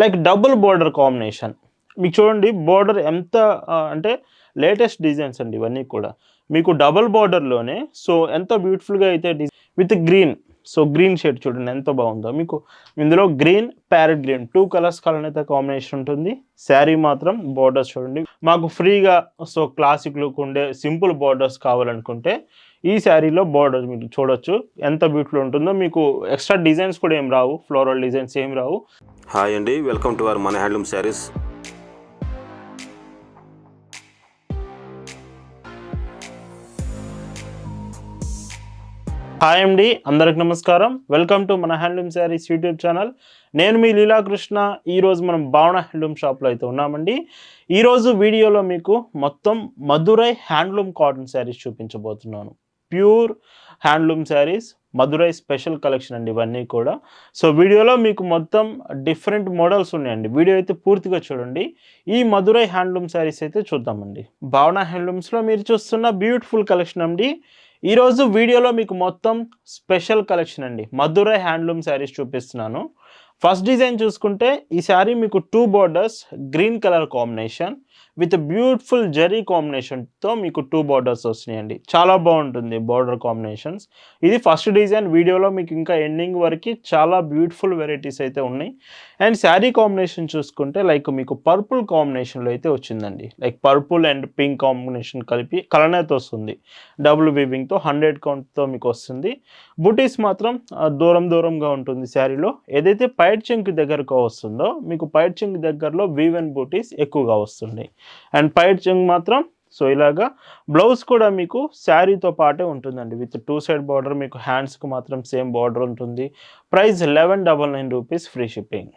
Like double border combination. మీకు చూడండి border ఎంత అంటే లేటెస్ట్ డిజైన్స్ అండి ఇవన్నీ కూడా. మీకు డబుల్ బోర్డర్లోనే సో ఎంత బ్యూటిఫుల్గా అయితే with green. So green shade చూడండి ఎంత బాగుందో. మీకు ఇందులో green parrot green two colours colour అయితే కాంబినేషన్ ఉంటుంది. శారీ మాత్రం బోర్డర్స్ చూడండి. మాకు ఫ్రీగా సో క్లాసిక్ లుక్ ఉండే సింపుల్ బోర్డర్స్ కావాలనుకుంటే ఈ శారీలో బోర్డర్ మీరు చూడొచ్చు. ఎంత బ్యూటిఫుల్ ఉంటుందో మీకు ఎక్స్ట్రా డిజైన్స్ కూడా ఏం రావు ఫ్లోరల్ డిజైన్స్ ఏం రావు. హాయ్ అండి వెల్కమ్ టు అవర్ మన హ్యాండ్లూమ్ శారీస్. హాయ్ అండి అందరికి నమస్కారం. వెల్కమ్ టు మన హ్యాండ్లూమ్ శారీస్ యూట్యూబ్ ఛానల్. నేను మీ లీలాకృష్ణ ఈరోజు మనం భావన హ్యాండ్లూమ్ షాప్లో అయితే ఉన్నామండి. ఈరోజు వీడియోలో మీకు మొత్తం మధురై హ్యాండ్లూమ్ కాటన్ శారీస్ చూపించబోతున్నాను. Pure handloom saris Madurai special collection అండి ఇవన్నీ కూడా. సో వీడియోలో మీకు మొత్తం డిఫరెంట్ మోడల్స్ ఉన్నాయండి. వీడియో అయితే పూర్తిగా చూడండి. ఈ మధురై హ్యాండ్లూమ్ శారీస్ అయితే చూద్దామండి. భావన హ్యాండ్లూమ్స్లో మీరు చూస్తున్న బ్యూటిఫుల్ కలెక్షన్ అండి. ఈరోజు వీడియోలో మీకు మొత్తం స్పెషల్ కలెక్షన్ అండి. మధురై హ్యాండ్లూమ్ శారీస్ చూపిస్తున్నాను. ఫస్ట్ డిజైన్ చూసుకుంటే ఈ శారీ మీకు two borders green colour combination with beautiful zari కాంబినేషన్తో మీకు టూ బార్డర్స్ వస్తున్నాయండి. చాలా బాగుంటుంది బార్డర్ కాంబినేషన్స్ ఇది ఫస్ట్ డిజైన్ వీడియోలో మీకు ఇంకా ఎండింగ్ వరకు చాలా బ్యూటిఫుల్ వెరైటీస్ అయితే ఉన్నాయి. అండ్ శారీ కాంబినేషన్ చూసుకుంటే లైక్ మీకు పర్పుల్ కాంబినేషన్లో అయితే వచ్చిందండి. Like purple and pink combination కలిపి కలనేత వస్తుంది. డబుల్ వీవింగ్తో హండ్రెడ్ కౌంట్తో మీకు వస్తుంది. బుటీస్ మాత్రం దూరం దూరంగా ఉంటుంది శారీలో ఏదైతే పైట్ చెంక్ దగ్గరకు వస్తుందో మీకు పైట్ చెంక్ దగ్గరలో వీవెన్ బూటీస్ ఎక్కువగా వస్తుంది. అండ్ పైట్ చెంగ్ మాత్రం సో ఇలాగా బ్లౌజ్ కూడా మీకు శారీతో పాటే ఉంటుందండి. విత్ టూ సైడ్ బార్డర్ మీకు హ్యాండ్స్కి మాత్రం సేమ్ బార్డర్ ఉంటుంది. Price eleven double nine rupees free shipping.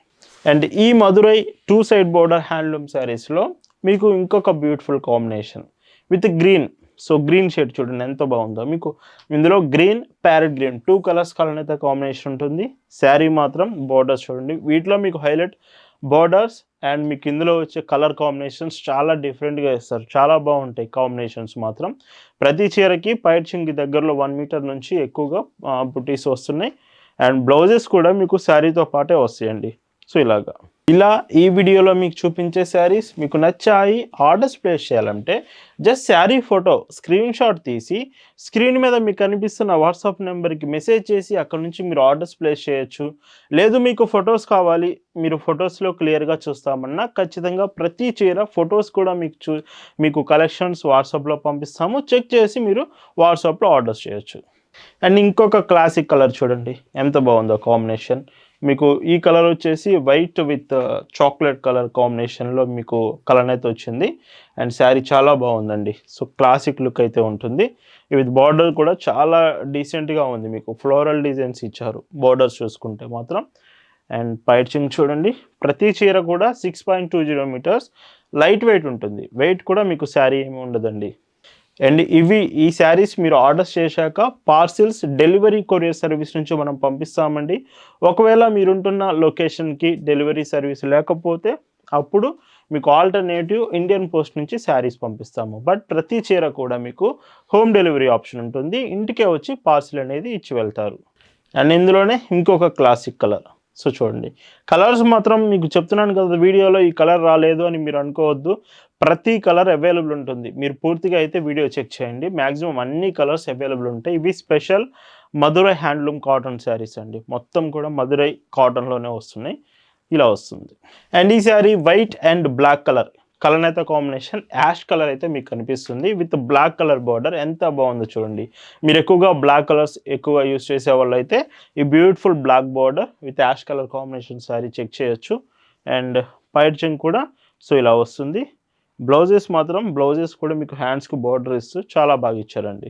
And ఈ Madurai two side border handloom శారీస్లో మీకు ఇంకొక beautiful combination. With green so green shade చూడండి ఎంత బాగుందో. మీకు ఇందులో green parrot green two colours colour అయితే కాంబినేషన్ ఉంటుంది. శారీ మాత్రం బార్డర్స్ చూడండి. వీటిలో మీకు హైలైట్ బార్డర్స్ అండ్ మీకు ఇందులో వచ్చే కలర్ కాంబినేషన్స్ చాలా డిఫరెంట్గా ఇస్తారు. చాలా బాగుంటాయి కాంబినేషన్స్ మాత్రం. ప్రతి చీరకి పైట్ దగ్గరలో వన్ మీటర్ నుంచి ఎక్కువగా బుటీస్ వస్తున్నాయి. అండ్ బ్లౌజెస్ కూడా మీకు శారీతో పాటే వస్తాయండి. సో ఇలాగా. ఇలా ఈ వీడియోలో మీకు చూపించే శారీస్ మీకు నచ్చాయి ఆర్డర్స్ ప్లేస్ చేయాలంటే just sari photo screen shot తీసి స్క్రీన్ మీద మీకు కనిపిస్తున్న వాట్సాప్ నెంబర్కి మెసేజ్ చేసి అక్కడ నుంచి మీరు ఆర్డర్స్ ప్లేస్ చేయొచ్చు. లేదు మీకు ఫొటోస్ కావాలి మీరు ఫొటోస్లో క్లియర్గా చూస్తామన్నా ఖచ్చితంగా ప్రతి చీర ఫొటోస్ కూడా మీకు చూ మీకు కలెక్షన్స్ వాట్సాప్లో పంపిస్తాము. చెక్ చేసి మీరు వాట్సాప్లో ఆర్డర్స్ చేయొచ్చు. అండ్ ఇంకొక క్లాసిక్ కలర్ చూడండి. ఎంత బాగుందో కాంబినేషన్ మీకు ఈ కలర్ వచ్చేసి వైట్ విత్ చాక్లెట్ కలర్ కాంబినేషన్లో మీకు కలర్ అయితే వచ్చింది. అండ్ శారీ చాలా బాగుందండి. సో క్లాసిక్ లుక్ అయితే ఉంటుంది. విత్ బార్డర్ కూడా చాలా డీసెంట్గా ఉంది మీకు. ఫ్లోరల్ డిజైన్స్ ఇచ్చారు. బార్డర్స్ చూసుకుంటే మాత్రం. అండ్ పైచింగ్ చూడండి. ప్రతి చీర కూడా six point two zero metres lightweight ఉంటుంది. వెయిట్ కూడా మీకు శారీ ఏమి ఉండదండి. అండ్ ఇవి ఈ శారీస్ మీరు ఆర్డర్స్ చేశాక పార్సిల్స్ డెలివరీ కొరియర్ సర్వీస్ నుంచి మనం పంపిస్తామండి. ఒకవేళ మీరుంటున్న లొకేషన్కి డెలివరీ సర్వీస్ లేకపోతే అప్పుడు మీకు ఆల్టర్నేటివ్ ఇండియన్ పోస్ట్ నుంచి శారీస్ పంపిస్తాము. బట్ ప్రతి చీర కూడా మీకు హోమ్ డెలివరీ ఆప్షన్ ఉంటుంది. ఇంటికే వచ్చి పార్సిల్ అనేది ఇచ్చి వెళ్తారు. అండ్ ఇందులోనే ఇంకొక క్లాసిక్ కలర్. సో చూడండి. కలర్స్ మాత్రం మీకు చెప్తున్నాను కదా వీడియోలో ఈ కలర్ రాలేదు అని మీరు అనుకోవద్దు. ప్రతి కలర్ అవైలబుల్ ఉంటుంది. మీరు పూర్తిగా అయితే వీడియో చెక్ చేయండి. మ్యాక్సిమం అన్ని కలర్స్ అవైలబుల్ ఉంటాయి. ఇవి special Madurai handloom cotton saris అండి. మొత్తం కూడా మధురై కాటన్లోనే వస్తున్నాయి. ఇలా వస్తుంది. అండ్ ఈ sari white and black colour. Colour అయితే కాంబినేషన్. యాష్ కలర్ అయితే మీకు కనిపిస్తుంది. With black colour border. ఎంత బాగుందో చూడండి. మీరు ఎక్కువగా బ్లాక్ కలర్స్ ఎక్కువగా యూస్ చేసే వాళ్ళు అయితే ఈ beautiful black border with ash colour combination sari check చేయొచ్చు. అండ్ పైర్చింగ్ కూడా. సో ఇలా వస్తుంది. బ్లౌజెస్ మాత్రం బ్లౌజెస్ కూడా మీకు హ్యాండ్స్కి బార్డర్ ఇస్తూ చాలా బాగా ఇచ్చారండి.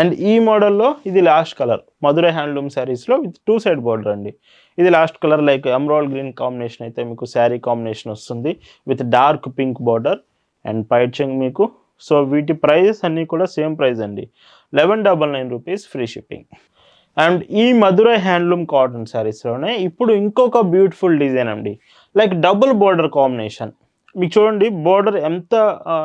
అండ్ ఈ మోడల్లో ఇది లాస్ట్ కలర్ మధురై హ్యాండ్లూమ్ శారీస్లో విత్ టూ సైడ్ బార్డర్ అండి. ఇది last colour like emerald green combination అయితే మీకు శారీ కాంబినేషన్ వస్తుంది with dark pink border and పైచింగ్ మీకు. సో వీటి ప్రైజెస్ అన్నీ కూడా సేమ్ ప్రైస్ అండి. Eleven double nine rupees free shipping and ఈ మధురై హ్యాండ్లూమ్ కాటన్ శారీస్లోనే ఇప్పుడు ఇంకొక బ్యూటిఫుల్ డిజైన్ అండి. లైక్ డబుల్ బార్డర్ కాంబినేషన్ మీకు చూడండి బోర్డర్ ఎంత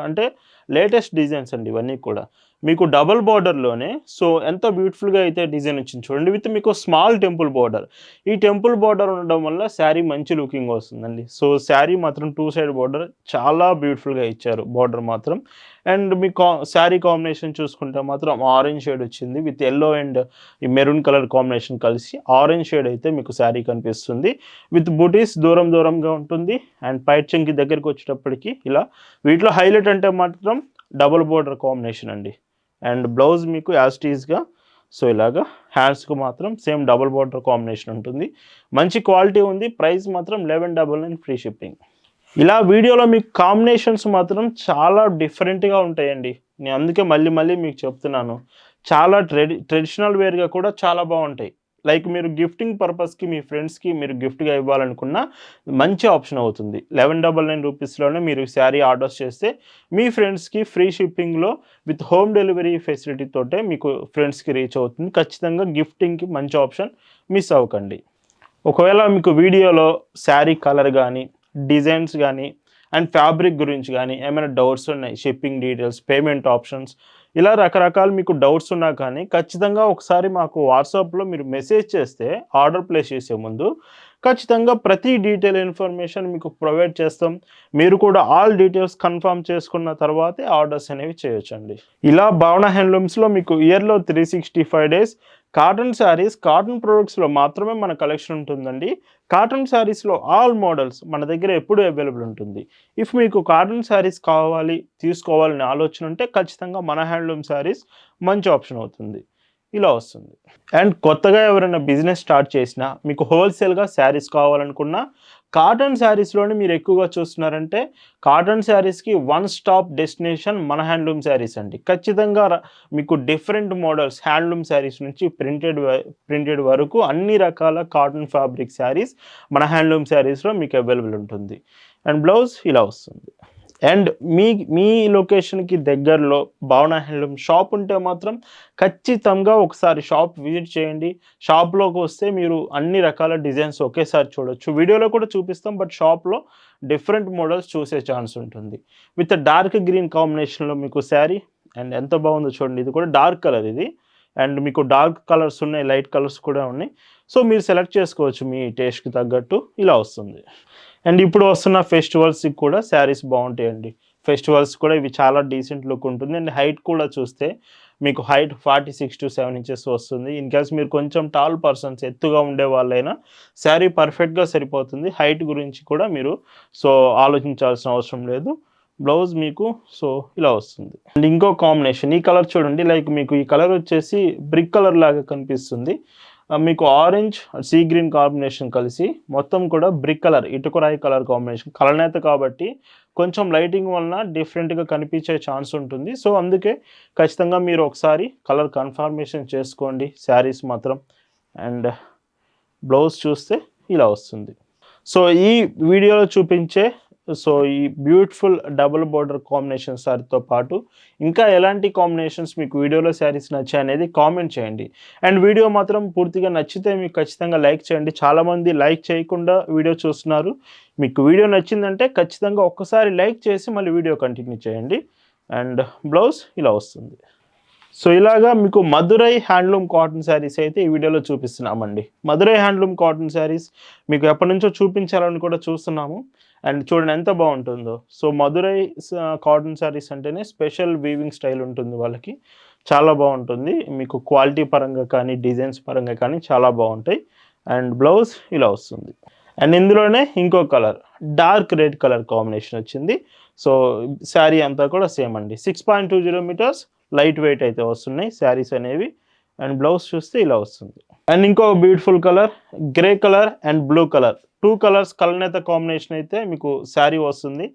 అంటే లేటెస్ట్ డిజైన్స్ అండి ఇవన్నీ కూడా. మీకు డబల్ బార్డర్లోనే సో ఎంత బ్యూటిఫుల్గా అయితే డిజైన్ వచ్చింది చూడండి విత్ మీకు స్మాల్ టెంపుల్ బార్డర్ ఈ టెంపుల్ బార్డర్ ఉండడం వల్ల శారీ మంచి లుకింగ్ వస్తుందండి. సో శారీ మాత్రం టూ సైడ్ బార్డర్ చాలా బ్యూటిఫుల్గా ఇచ్చారు బార్డర్ మాత్రం. అండ్ మీ కా శారీ కాంబినేషన్ చూసుకుంటే మాత్రం ఆరెంజ్ షేడ్ వచ్చింది విత్ ఎల్లో అండ్ ఈ మెరూన్ కలర్ కాంబినేషన్ కలిసి ఆరెంజ్ షేడ్ అయితే మీకు శారీ కనిపిస్తుంది. విత్ బుటీస్ దూరం దూరంగా ఉంటుంది అండ్ పైట్ చెంకి దగ్గరికి వచ్చేటప్పటికి ఇలా. వీటిలో హైలైట్ అంటే మాత్రం డబుల్ బోర్డర్ కాంబినేషన్ అండి. అండ్ బ్లౌజ్ మీకు యాజ్టీజ్గా సో ఇలాగా హ్యాండ్స్కి మాత్రం సేమ్ డబుల్ బార్డర్ కాంబినేషన్ ఉంటుంది. మంచి క్వాలిటీ ఉంది ప్రైస్ మాత్రం eleven double nine free shipping. ఇలా వీడియోలో మీకు కాంబినేషన్స్ మాత్రం చాలా డిఫరెంట్గా ఉంటాయండి. నేను అందుకే మళ్ళీ మళ్ళీ మీకు చెప్తున్నాను. చాలా ట్రెడి ట్రెడిషనల్ వేర్గా కూడా చాలా బాగుంటాయి. లైక్ మీరు గిఫ్టింగ్ పర్పస్కి మీ ఫ్రెండ్స్కి మీరు గిఫ్ట్గా ఇవ్వాలనుకున్న మంచి ఆప్షన్ అవుతుంది. లెవెన్ డబల్ నైన్ రూపీస్లోనే మీరు శారీ ఆర్డర్స్ చేస్తే మీ ఫ్రెండ్స్కి ఫ్రీ షిప్పింగ్లో విత్ హోమ్ డెలివరీ ఫెసిలిటీ తోటే మీకు ఫ్రెండ్స్కి రీచ్ అవుతుంది. ఖచ్చితంగా గిఫ్టింగ్కి మంచి ఆప్షన్ మిస్ అవ్వకండి. ఒకవేళ మీకు వీడియోలో శారీ కలర్ కానీ డిజైన్స్ కానీ అండ్ ఫ్యాబ్రిక్ గురించి కానీ ఏమైనా డౌట్స్ ఉన్నాయి షిప్పింగ్ డీటెయిల్స్ పేమెంట్ ఆప్షన్స్ ఇలా రకరకాల మీకు డౌట్స్ ఉన్నా కానీ ఖచ్చితంగా ఒకసారి మాకు వాట్సాప్లో మీరు మెసేజ్ చేస్తే ఆర్డర్ ప్లేస్ చేసే ముందు ఖచ్చితంగా ప్రతి డీటెయిల్ ఇన్ఫర్మేషన్ మీకు ప్రొవైడ్ చేస్తాం. మీరు కూడా ఆల్ డీటెయిల్స్ కన్ఫర్మ్ చేసుకున్న తర్వాతే ఆర్డర్స్ అనేవి చేయొచ్చండి. ఇలా భావన హ్యాండ్లూమ్స్లో మీకు ఇయర్లో three sixty five days cotton saris cotton ప్రొడక్ట్స్లో మాత్రమే మన కలెక్షన్ ఉంటుందండి. కాటన్ శారీస్లో ఆల్ మోడల్స్ మన దగ్గర ఎప్పుడూ అవైలబుల్ ఉంటుంది. ఇఫ్ మీకు కాటన్ శారీస్ కావాలి తీసుకోవాలని ఆలోచన ఉంటే ఖచ్చితంగా మన హ్యాండ్లూమ్ శారీస్ మంచి ఆప్షన్ అవుతుంది. ఇలా వస్తుంది. అండ్ కొత్తగా ఎవరైనా బిజినెస్ స్టార్ట్ చేసినా మీకు హోల్సేల్గా శారీస్ కావాలనుకున్నా కాటన్ శారీస్లోనే మీరు ఎక్కువగా చూస్తున్నారంటే కాటన్ శారీస్కి వన్ స్టాప్ డెస్టినేషన్ మన హ్యాండ్లూమ్ శారీస్ అండి. ఖచ్చితంగా మీకు డిఫరెంట్ మోడల్స్ హ్యాండ్లూమ్ శారీస్ నుంచి ప్రింటెడ్ ప్రింటెడ్ వరకు అన్ని రకాల కాటన్ ఫ్యాబ్రిక్ శారీస్ మన హ్యాండ్లూమ్ శారీస్లో మీకు అవైలబుల్ ఉంటుంది. అండ్ బ్లౌజ్ ఇలా వస్తుంది. అండ్ మీ మీ లొకేషన్కి దగ్గరలో భావన హ్యాండ్లూమ్ షాప్ ఉంటే మాత్రం ఖచ్చితంగా ఒకసారి షాప్ విజిట్ చేయండి. షాప్లోకి వస్తే మీరు అన్ని రకాల డిజైన్స్ ఒకేసారి చూడొచ్చు. వీడియోలో కూడా చూపిస్తాం బట్ షాప్లో డిఫరెంట్ మోడల్స్ చూసే ఛాన్స్ ఉంటుంది. విత్ డార్క్ గ్రీన్ కాంబినేషన్లో మీకు శారీ అండ్ ఎంత బాగుందో చూడండి. ఇది కూడా డార్క్ కలర్ ఇది. అండ్ మీకు డార్క్ కలర్స్ ఉన్నాయి లైట్ కలర్స్ కూడా ఉన్నాయి. సో మీరు సెలెక్ట్ చేసుకోవచ్చు మీ టేస్ట్కి తగ్గట్టు ఇలా వస్తుంది. అండ్ ఇప్పుడు వస్తున్న ఫెస్టివల్స్కి కూడా శారీస్ బాగుంటాయండి. ఫెస్టివల్స్ కూడా ఇవి చాలా డీసెంట్ లుక్ ఉంటుంది. అండ్ హైట్ కూడా చూస్తే మీకు height forty six to seven inches వస్తుంది. ఇన్ కేస్ మీరు కొంచెం టాల్ పర్సన్స్ ఎత్తుగా ఉండే వాళ్ళైనా శారీ పర్ఫెక్ట్గా సరిపోతుంది. హైట్ గురించి కూడా మీరు సో ఆలోచించాల్సిన అవసరం లేదు. బ్లౌజ్ మీకు సో ఇలా వస్తుంది. అండ్ ఇంకో కాంబినేషన్ ఈ కలర్ చూడండి లైక్ మీకు ఈ కలర్ వచ్చేసి బ్రిక్ కలర్ లాగా కనిపిస్తుంది. మీకు ఆరెంజ్ సీ గ్రీన్ కాంబినేషన్ కలిసి మొత్తం కూడా బ్రిక్ కలర్ ఇటుకరాయి కలర్ కాంబినేషన్. కలనేత కాబట్టి కొంచెం లైటింగ్ వలన డిఫరెంట్గా కనిపించే ఛాన్స్ ఉంటుంది. సో అందుకే ఖచ్చితంగా మీరు ఒకసారి కలర్ కన్ఫర్మేషన్ చేసుకోండి శారీస్ మాత్రం. అండ్ బ్లౌజ్ చూస్తే ఇలా వస్తుంది. సో ఈ వీడియోలో చూపించే సో ఈ బ్యూటిఫుల్ డబుల్ బోర్డర్ కాంబినేషన్ శారీతో పాటు ఇంకా ఎలాంటి కాంబినేషన్స్ మీకు వీడియోలో శారీస్ నచ్చాయి అనేది కామెంట్ చేయండి. అండ్ వీడియో మాత్రం పూర్తిగా నచ్చితే మీకు ఖచ్చితంగా లైక్ చేయండి. చాలామంది లైక్ చేయకుండా వీడియో చూస్తున్నారు. మీకు వీడియో నచ్చిందంటే ఖచ్చితంగా ఒక్కసారి లైక్ చేసి మళ్ళీ వీడియో కంటిన్యూ చేయండి. అండ్ బ్లౌజ్ ఇలా వస్తుంది. సో ఇలాగా మీకు మధురై హ్యాండ్లూమ్ కాటన్ శారీస్ అయితే ఈ వీడియోలో చూపిస్తున్నామండి. మధురై హ్యాండ్లూమ్ కాటన్ శారీస్ మీకు ఎప్పటి నుంచో చూపించాలని కూడా చూస్తున్నాము. అండ్ చూడండి ఎంత బాగుంటుందో. సో మధురై కాటన్ శారీస్ అంటేనే స్పెషల్ వీవింగ్ స్టైల్ ఉంటుంది వాళ్ళకి. చాలా బాగుంటుంది. మీకు క్వాలిటీ పరంగా కానీ డిజైన్స్ పరంగా కానీ చాలా బాగుంటాయి. అండ్ బ్లౌజ్ ఇలా వస్తుంది. అండ్ ఇందులోనే ఇంకో colour dark red colour combination వచ్చింది. సో శారీ అంతా కూడా సేమ్ అండి. Six point two zero metres lightweight అయితే వస్తున్నాయి. శారీస్ అనేవి. అండ్ బ్లౌజ్ చూస్తే ఇలా వస్తుంది. అండ్ ఇంకో beautiful colour grey colour and blue colour. Two colours కలనేత combination అయితే మీకు శారీ వస్తుంది.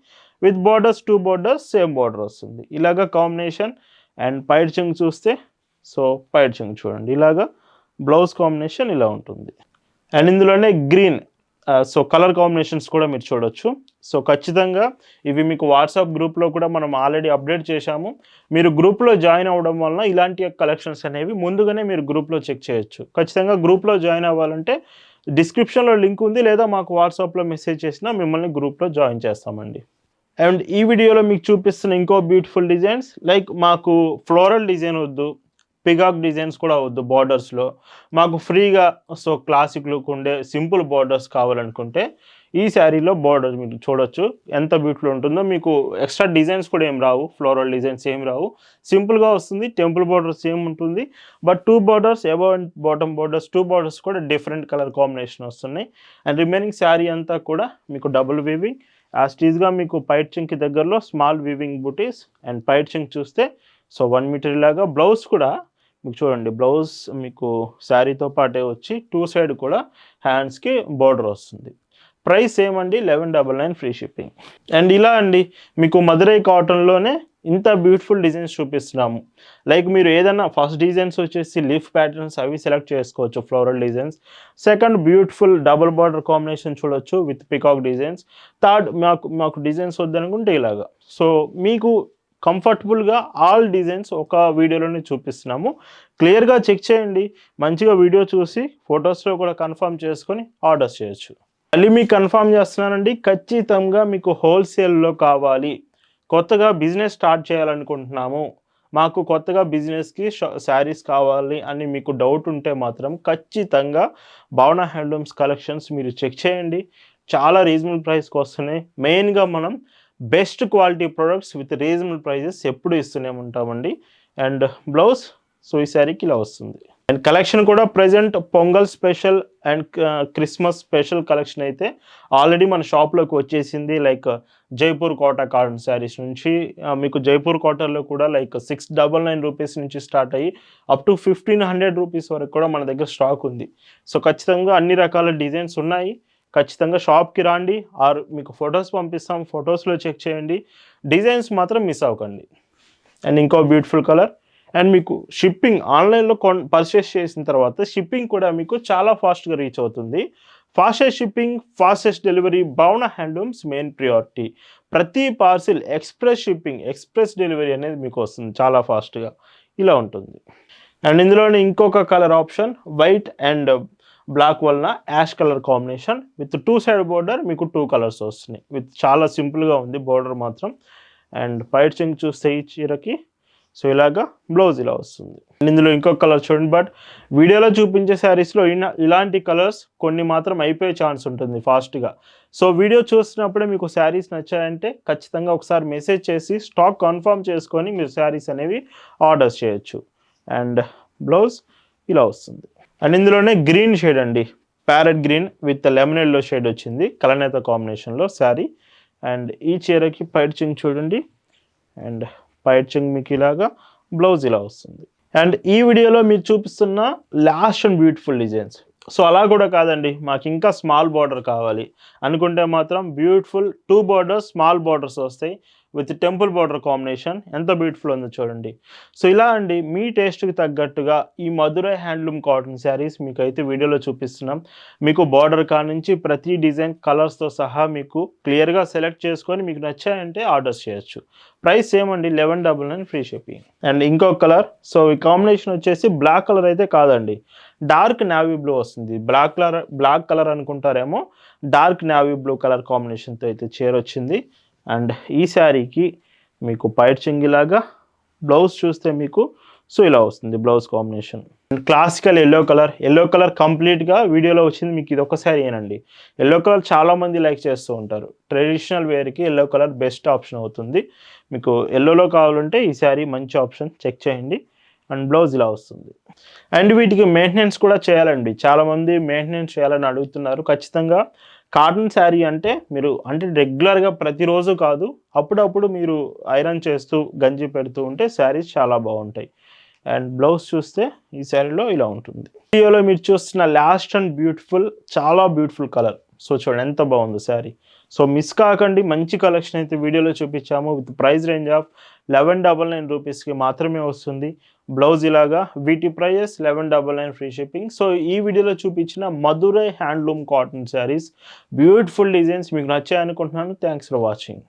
With borders two borders same border వస్తుంది. ఇలాగా కాంబినేషన్ అండ్ పైడ్ చెంగ్ చూస్తే సో పైడ్ చెంగ్ చూడండి. ఇలాగా బ్లౌజ్ కాంబినేషన్ ఇలా ఉంటుంది. అండ్ ఇందులోనే గ్రీన్ సో కలర్ కాంబినేషన్స్ కూడా మీరు చూడొచ్చు. సో ఖచ్చితంగా ఇవి మీకు వాట్సాప్ గ్రూప్లో కూడా మనం ఆల్రెడీ అప్డేట్ చేశాము. మీరు గ్రూప్లో జాయిన్ అవ్వడం వలన ఇలాంటి కలెక్షన్స్ అనేవి ముందుగానే మీరు గ్రూప్లో చెక్ చేయొచ్చు. ఖచ్చితంగా గ్రూప్లో జాయిన్ అవ్వాలంటే డిస్క్రిప్షన్లో లింక్ ఉంది లేదా మాకు వాట్సాప్లో మెసేజ్ చేసినా మిమ్మల్ని గ్రూప్లో జాయిన్ చేస్తామండి. అండ్ ఈ వీడియోలో మీకు చూపిస్తున్న ఇంకో బ్యూటిఫుల్ డిజైన్స్ లైక్ మాకు ఫ్లోరల్ డిజైన్ వద్దు. పిగాక్ డిజైన్స్ కూడా వద్దు బార్డర్స్లో. మాకు ఫ్రీగా సో క్లాసిక్ లుక్ ఉండే సింపుల్ బార్డర్స్ కావాలనుకుంటే ఈ శారీలో బార్డర్ మీరు చూడొచ్చు. ఎంత బ్యూటిఫుల్ ఉంటుందో మీకు ఎక్స్ట్రా డిజైన్స్ కూడా ఏం రావు. ఫ్లోరల్ డిజైన్స్ ఏం రావు. సింపుల్గా వస్తుంది టెంపుల్ బార్డర్ సేమ్ ఉంటుంది. But two borders above and bottom borders two borders కూడా డిఫరెంట్ కలర్ కాంబినేషన్ వస్తున్నాయి. అండ్ రిమైనింగ్ శారీ అంతా కూడా మీకు డబుల్ వీవింగ్. ఆ స్టీజ్గా మీకు పైట్ చింక్ దగ్గరలో స్మాల్ వీవింగ్ బుటీస్ అండ్ పైట్ చింక్ చూస్తే సో వన్ మీటర్ లాగా. బ్లౌజ్ కూడా మీకు చూడండి బ్లౌజ్ మీకు శారీతో పాటే వచ్చి టూ సైడ్ కూడా హ్యాండ్స్కి బార్డర్ వస్తుంది. ప్రైస్ ఏమండి? Eleven double nine free shipping and ఇలా అండి మీకు మధురై కాటన్లోనే ఇంత బ్యూటిఫుల్ డిజైన్స్ చూపిస్తున్నాము. లైక్ మీరు ఏదైనా ఫస్ట్ డిజైన్స్ వచ్చేసి లీఫ్ ప్యాటర్న్స్ అవి సెలెక్ట్ చేసుకోవచ్చు floral designs second beautiful double border combination చూడొచ్చు విత్ పికాక్ డిజైన్స్ థర్డ్ మాకు మాకు డిజైన్స్ వద్దనుకుంటే ఇలాగా. సో మీకు కంఫర్టబుల్గా ఆల్ డిజైన్స్ ఒక వీడియోలోనే చూపిస్తున్నాము. క్లియర్గా చెక్ చేయండి. మంచిగా వీడియో చూసి ఫొటోస్లో కూడా కన్ఫర్మ్ చేసుకొని ఆర్డర్స్ చేయొచ్చు. మళ్ళీ మీకు కన్ఫర్మ్ చేస్తున్నానండి. ఖచ్చితంగా మీకు హోల్సేల్లో కావాలి. కొత్తగా బిజినెస్ స్టార్ట్ చేయాలనుకుంటున్నాము. మాకు కొత్తగా బిజినెస్కి శారీస్ కావాలి అని మీకు డౌట్ ఉంటే మాత్రం ఖచ్చితంగా భావన హ్యాండ్లూమ్స్ కలెక్షన్స్ మీరు చెక్ చేయండి. చాలా రీజనబుల్ ప్రైస్కి వస్తున్నాయి. మెయిన్గా మనం best quality products with reasonable prices ఎప్పుడు ఇస్తూనే ఉంటామండి. అండ్ బ్లౌజ్ సో ఈ శారీకి ఇలా వస్తుంది. అండ్ కలెక్షన్ కూడా present Pongal special and Christmas special collection అయితే ఆల్రెడీ మన షాప్లోకి వచ్చేసింది. లైక్ జైపూర్ కోట కాటన్ శారీస్ నుంచి మీకు జైపూర్ కోటలో కూడా like six double nine rupees నుంచి స్టార్ట్ అయ్యి up to fifteen hundred rupees వరకు కూడా మన దగ్గర స్టాక్ ఉంది. సో ఖచ్చితంగా అన్ని రకాల డిజైన్స్ ఉన్నాయి. ఖచ్చితంగా షాప్కి రండి ఆర్ మీకు ఫొటోస్ పంపిస్తాం ఫొటోస్లో చెక్ చేయండి. డిజైన్స్ మాత్రం మిస్ అవ్వకండి. అండ్ ఇంకో బ్యూటిఫుల్ కలర్. అండ్ మీకు షిప్పింగ్ ఆన్లైన్లో కొన్ పర్చేస్ చేసిన తర్వాత షిప్పింగ్ కూడా మీకు చాలా ఫాస్ట్గా రీచ్ అవుతుంది. Fastest shipping fastest delivery Bhavana handlooms main priority. ప్రతి parcel express shipping express delivery అనేది మీకు వస్తుంది చాలా ఫాస్ట్గా. ఇలా ఉంటుంది. అండ్ ఇందులోనే ఇంకొక colour option white and black వలన ash colour combination with two side border మీకు టూ కలర్స్ వస్తున్నాయి. విత్ చాలా సింపుల్గా ఉంది బోర్డర్ మాత్రం. అండ్ పైట్ చెంగ్ చూస్తే ఈ చీరకి. సో ఇలాగా బ్లౌజ్ ఇలా వస్తుంది. ఇందులో ఇంకొక కలర్ చూడండి బట్ వీడియోలో చూపించే శారీస్లో ఇలాంటి కలర్స్ కొన్ని మాత్రం అయిపోయే ఛాన్స్ ఉంటుంది ఫాస్ట్గా సో వీడియో చూస్తున్నప్పుడే మీకు శారీస్ నచ్చాయంటే ఖచ్చితంగా ఒకసారి మెసేజ్ చేసి స్టాక్ కన్ఫర్మ్ చేసుకొని మీరు శారీస్ అనేవి ఆర్డర్స్ చేయొచ్చు. అండ్ బ్లౌజ్ ఇలా వస్తుంది. అండ్ ఇందులోనే గ్రీన్ షేడ్ అండి. Parrot green with lemon yellow shade వచ్చింది. కలనేత కాంబినేషన్లో శారీ. అండ్ ఈ చీరకి పైట్ చింగ్ చూడండి. అండ్ పైట్ చింగ్ మీకు ఇలాగా బ్లౌజ్ ఇలా వస్తుంది. అండ్ ఈ వీడియోలో మీరు చూపిస్తున్న last and beautiful designs. So అలా కూడా కాదండి. మాకు ఇంకా స్మాల్ బార్డర్ కావాలి. అనుకుంటే మాత్రం beautiful two borders small borders వస్తాయి. విత్ టెంపుల్ బార్డర్ కాంబినేషన్ ఎంత బ్యూటిఫుల్ ఉందో చూడండి. సో ఇలా అండి మీ టేస్ట్కి తగ్గట్టుగా ఈ మధురై హ్యాండ్లూమ్ కాటన్ శారీస్ మీకు అయితే వీడియోలో చూపిస్తున్నాం. మీకు బార్డర్ కా నుంచి ప్రతి డిజైన్ కలర్స్తో సహా మీకు క్లియర్గా సెలెక్ట్ చేసుకొని మీకు నచ్చాయంటే ఆర్డర్స్ చేయొచ్చు. ప్రైస్ ఏమండి eleven double nine free shipping. And ఇంకొక కలర్ సో ఈ కాంబినేషన్ వచ్చేసి బ్లాక్ కలర్ అయితే కాదండి. డార్క్ నావీ బ్లూ వస్తుంది. బ్లాక్ కలర్ బ్లాక్ కలర్ అనుకుంటారేమో డార్క్ నావీ బ్లూ కలర్ కాంబినేషన్తో అయితే చీర వచ్చింది. అండ్ ఈ శారీకి మీకు పైట్ చింగిలాగా బ్లౌజ్ చూస్తే మీకు సో ఇలా వస్తుంది blouse combination. Classical yellow colour yellow colour కంప్లీట్గా వీడియోలో వచ్చింది మీకు ఇది ఒక శారీ ఏనండి. ఎల్లో కలర్ చాలామంది లైక్ చేస్తూ ఉంటారు. ట్రెడిషనల్ వేర్కి ఎల్లో కలర్ బెస్ట్ ఆప్షన్ అవుతుంది. మీకు ఎల్లోలో కావాలంటే ఈ శారీ మంచి ఆప్షన్ చెక్ చేయండి. అండ్ బ్లౌజ్ ఇలా వస్తుంది. అండ్ వీటికి మెయింటెనెన్స్ కూడా చేయాలండి. చాలామంది మెయింటెనెన్స్ చేయాలని అడుగుతున్నారు. ఖచ్చితంగా కాటన్ శారీ అంటే మీరు అంటే రెగ్యులర్గా ప్రతిరోజు కాదు అప్పుడప్పుడు మీరు ఐరన్ చేస్తూ గంజి పెడుతూ ఉంటే శారీస్ చాలా బాగుంటాయి. అండ్ బ్లౌజ్ చూస్తే ఈ శారీలో ఇలా ఉంటుంది. వీడియోలో మీరు చూస్తున్న లాస్ట్ అండ్ బ్యూటిఫుల్ చాలా బ్యూటిఫుల్ కలర్ సో చూడండి ఎంత బాగుందో శారీ. సో మిస్ కాకండి మంచి కలెక్షన్ అయితే వీడియోలో చూపించాము. With price range of eleven double nine రూపీస్కి మాత్రమే వస్తుంది. బ్లౌజ్ ఇలాగా వీటి prices eleven double nine free shipping. So ఈ వీడియోలో చూపించిన Madurai handloom cotton saris. Beautiful designs మీకు నచ్చాయనుకుంటున్నాను. Thanks for watching